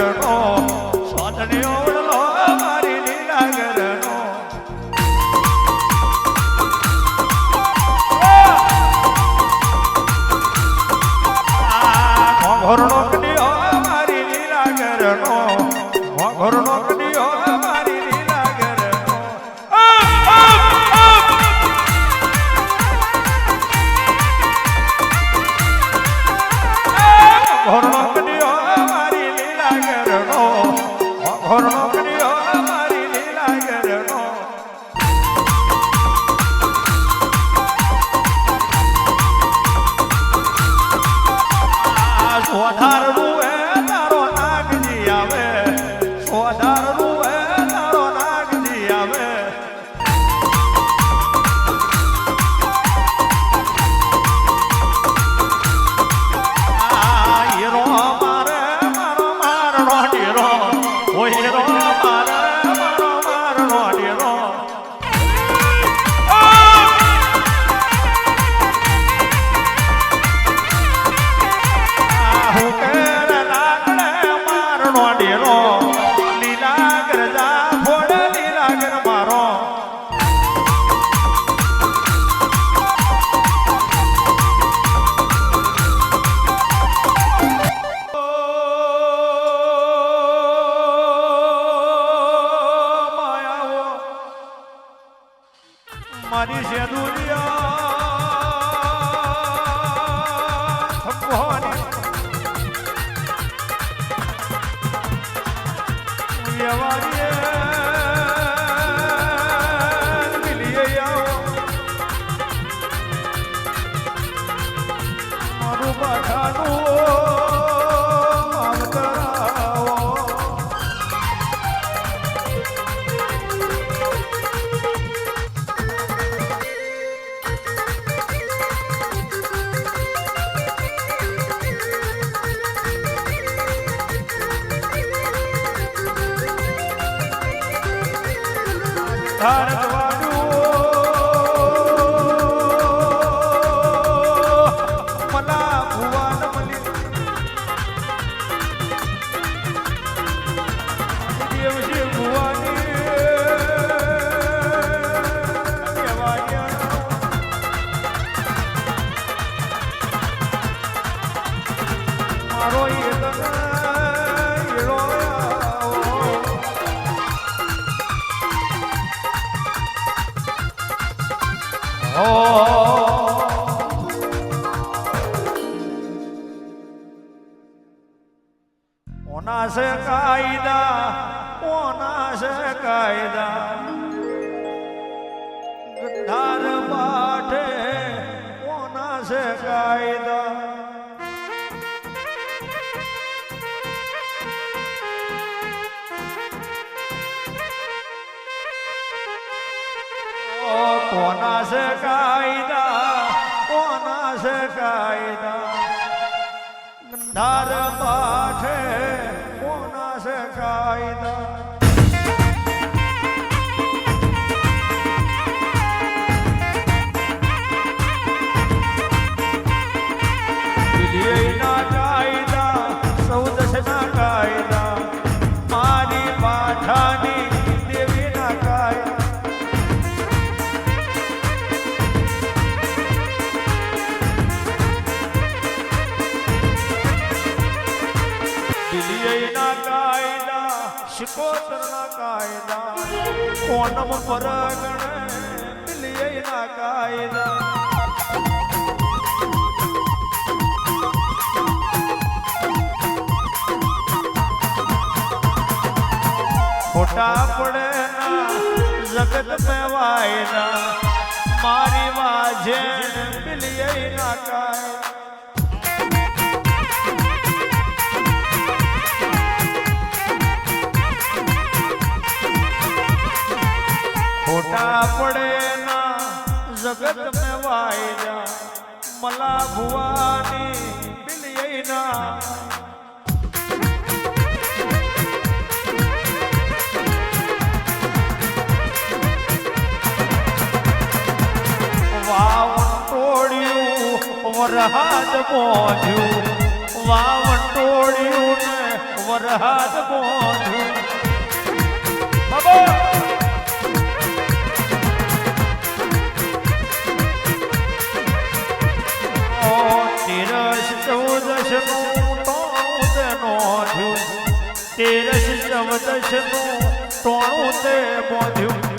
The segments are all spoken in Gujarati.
I don't. મારી શેદુરિયા થપ્પવાની વ્યવહારીએ ઓના છે કાયદા ઓના છે કાયદા. ગંધાર પાઠે ઓના છે કાયદા. કોના છે કાયદા કોના છે કાયદા? ગંધાર પાઠે કોના છે કાયદા? દિલ્હીના કાયદા, શિકોતરના કાયદા, કોનમ પરગણે દિલ્હીના કાયદા. ખોટા પડે ના જગત મેં વાયના મારી વાજે દિલ્હીના કાયદા. ખોટા પડે ના, જગત મેં વાયજા મલા ભુવાની બિલિયે ના. વરહાદ બોધ્યું વાવણ ટોળ્યું ને વરહાદ બોધ્યું ચૌદશનું ટોણું તે બોધ્યું.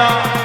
Raja.